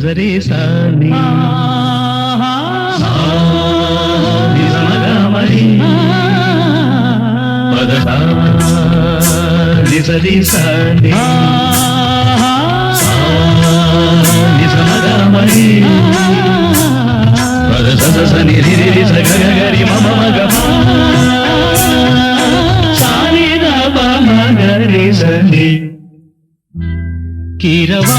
సరే సాని. సరి సరి సమగమరి పద సద సని రి సగ గరి మమ మగ కిరవా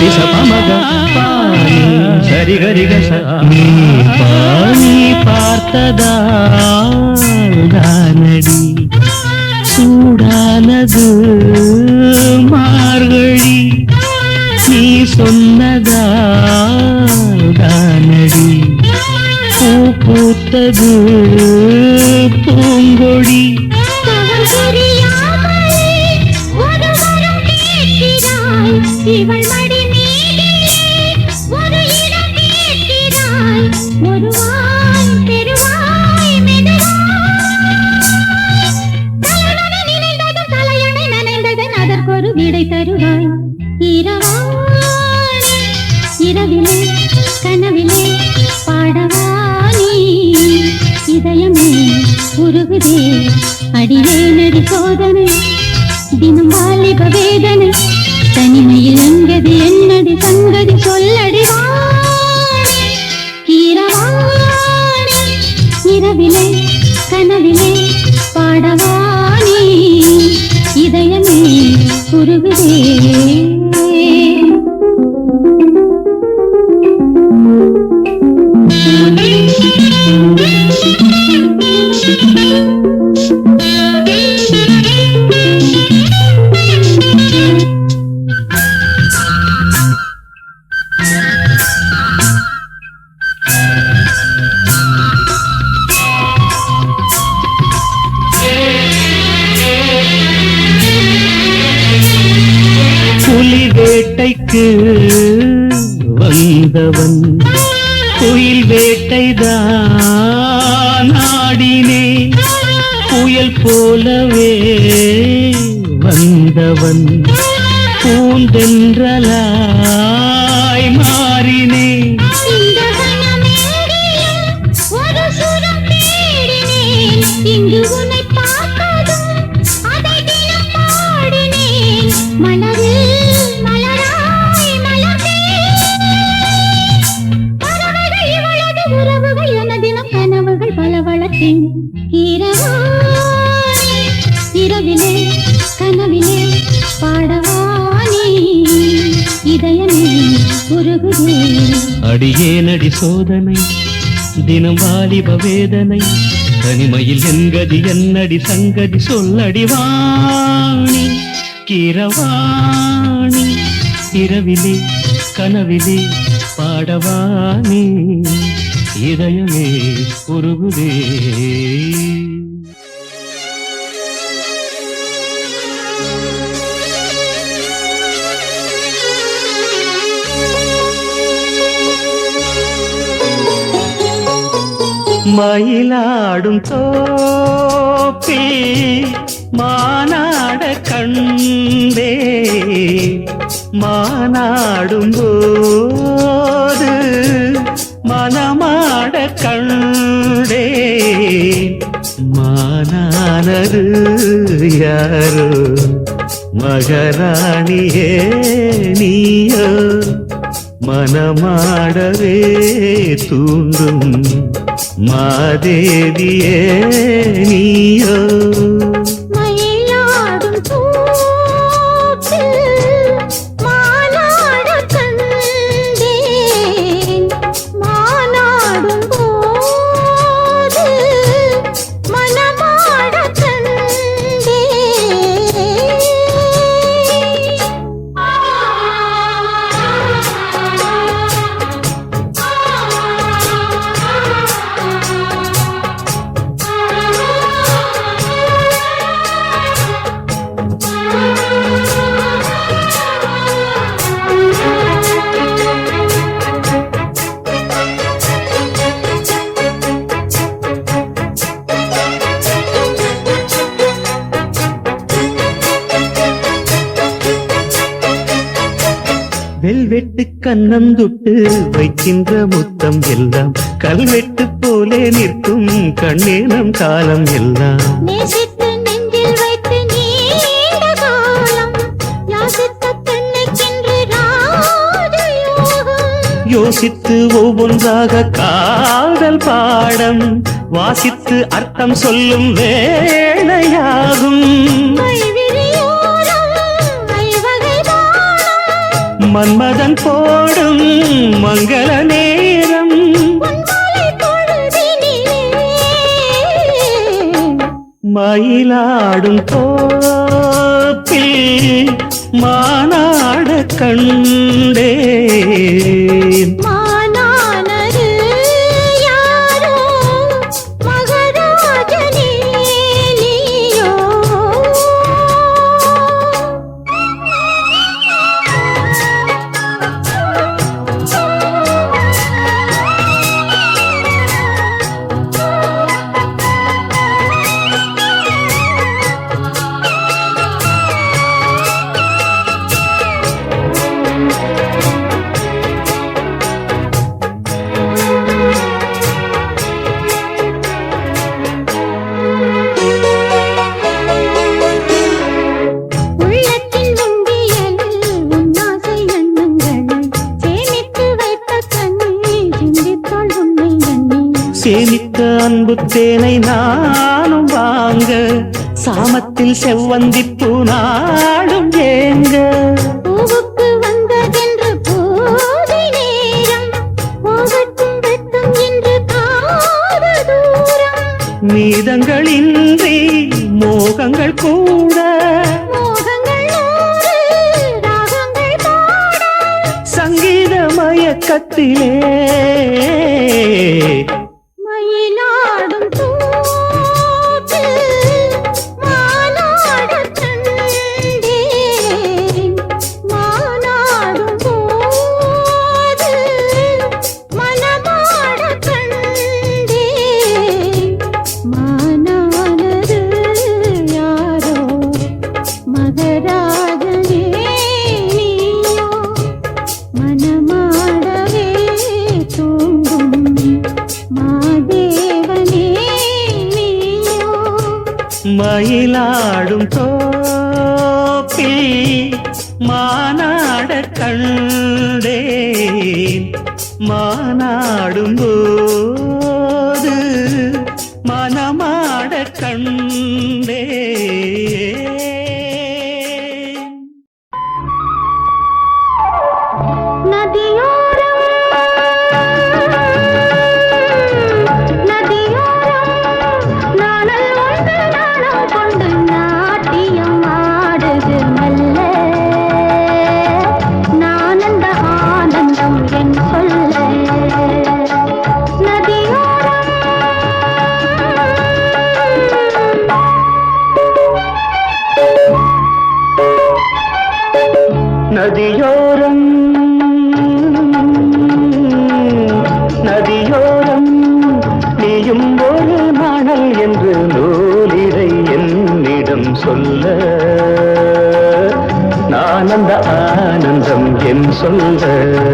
గరిస పమగ పాని సరి గరి గస நீ பாணி பார்த்ததானடி சூடானது மார்கழி நீ சொன்னதானடி பூ பூத்தது பூங்கொடி தவறு புரியாமலே ஒரு வரம் கேட்கிறாய். இவள் would want. கனவிலே வேட்டைக்கு வந்தவன். புயல் வேட்டைதான் ஆடினே. புயல் போலவே வந்தவன். பூந்தென்றலா பல இரவிலே கனவிலே பாடவானி இதயமே உருகுதே அடியேனடி சோதனை தினம் வாலிப வேதனை தனிமையில் என்கதி என்னடி சங்கதி சொல்லடி வாணி கிரவாணி இரவிலே கனவிலே பாடவானே இதயமே உருகுதே. மயிலாடும் தோப்பி மாநாட கண்டே. மாநாடும் போது மானமாட கண்டே மானானது யாரோ? மகராணியே நீயோ? மனமாடவே தூண்டும். மாதேவியே நீயோ? வெல்வெட்டு கண்ணம் தொட்டு வைக்கின்ற முத்தம் எல்லாம் கல்வெட்டு போலே நிற்கும் கண்ணேனம் காலம் எல்லாம். யாசித்த ஒவ்வொன்றாக காதல் பாடம் வாசித்து அர்த்தம் சொல்லும் வேளையாகும் மன்மதன் போடும் மங்கள நேரம். மயிலாடும் தோப்பில் மாநாட கண்டேன். சேமித்த அன்பு தேனை நானும் வாங்க சாமத்தில் செவ்வந்தி நாடும் ஏங்க. பூவுக்கு வந்ததென்று போதை நேரம் போகட்டும் Ooh. நதியோரம். நதியோரம் நீயும் ஒரு மணல் என்று நூலிரை என்னிடம் சொல்ல. நான் ஆனந்தம் என் சொல்ல.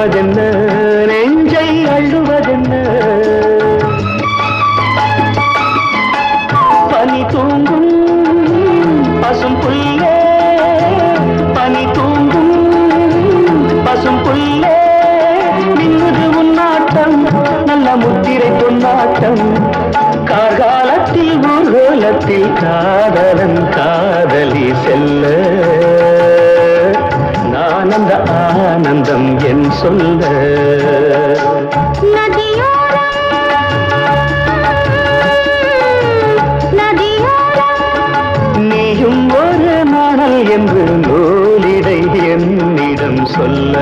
துள்ளுவதென்ன சொல்ல. நீயும் ஒரு நாணல் என்று நூலிடை என்னிடம் சொல்ல.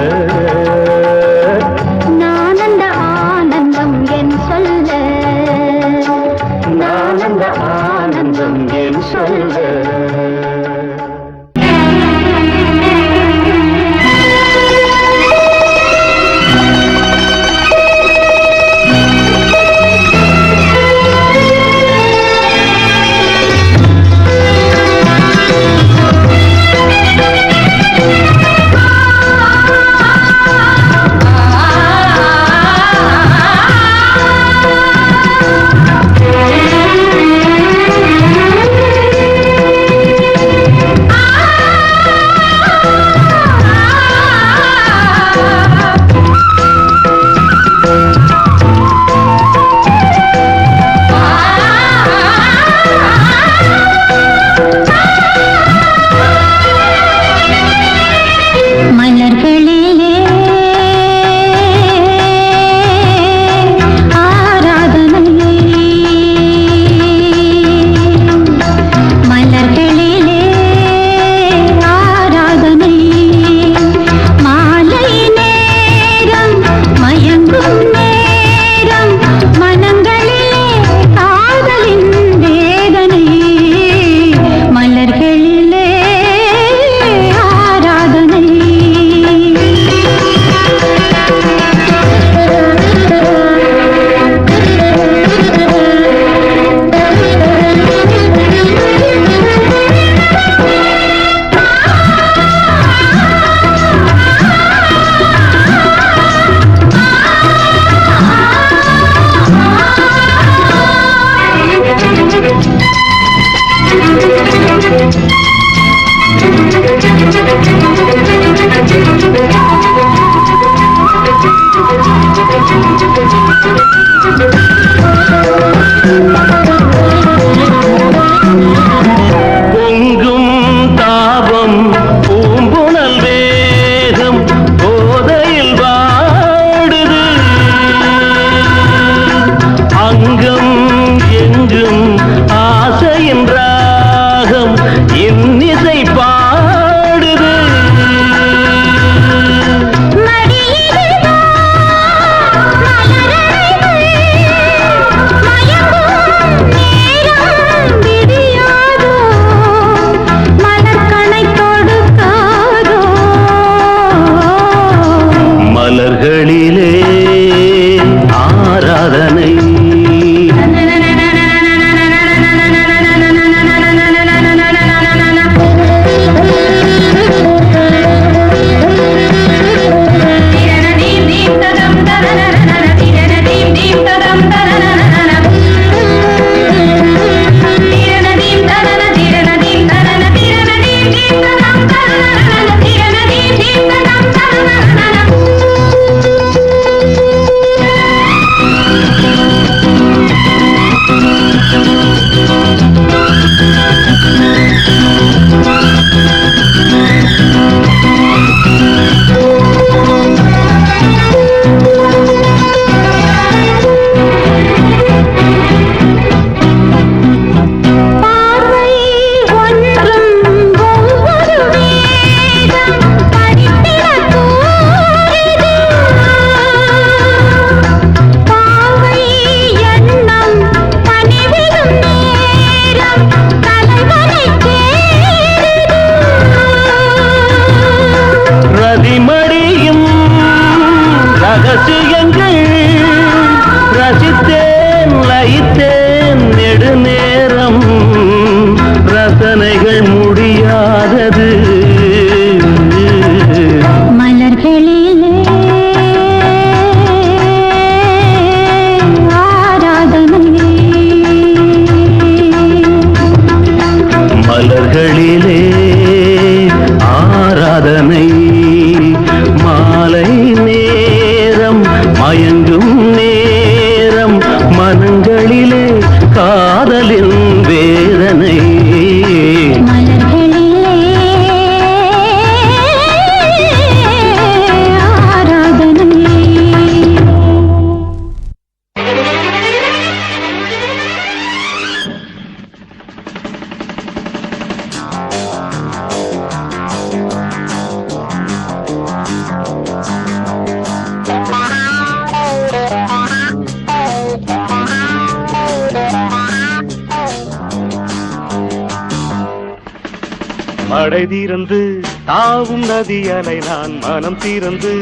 மழை தீர்ந்து தாவும் நதி அலை நான் மனம் தீர்ந்து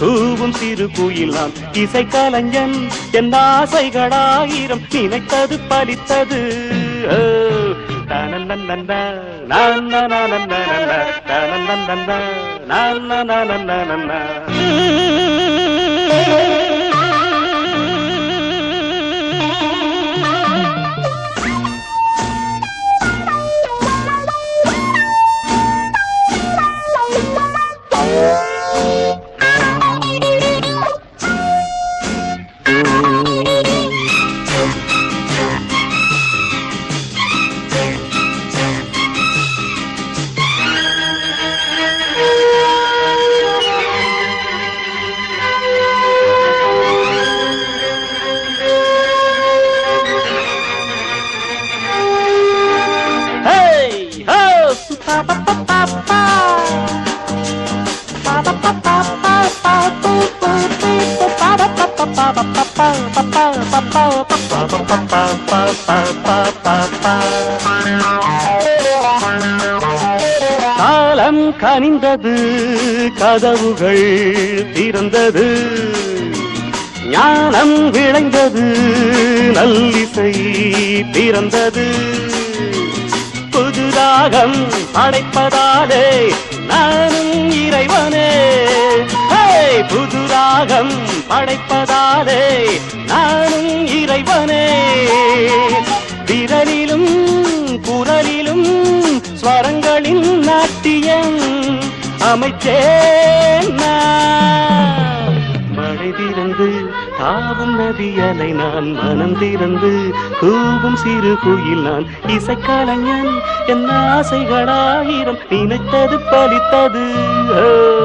கூவும் சிறு குயில் நான் இசை கலைஞன். என் ஆசைகளாயிரம் நினைத்தது பலித்தது. ஓ, கனிந்தது கதவுகள் திறந்தது ஞானம் விளைந்தது நல்லிசை பிறந்தது புதுதாகம் அடைப்பதாலே நானும் இறைவனே. புதுராகம் படைப்பதாலே நானும் இறைவனே. விரலிலும் குரலிலும் ஸ்வரங்களின் அமைச்சேன் மழை திறந்து தாவும் நதியலை நான் மனம் திறந்து கூவும் சிறு குயில் நான் இசைக்கலைஞன். என் ஆசைகளாயிரம் நினைத்தது பலித்தது. ஓ.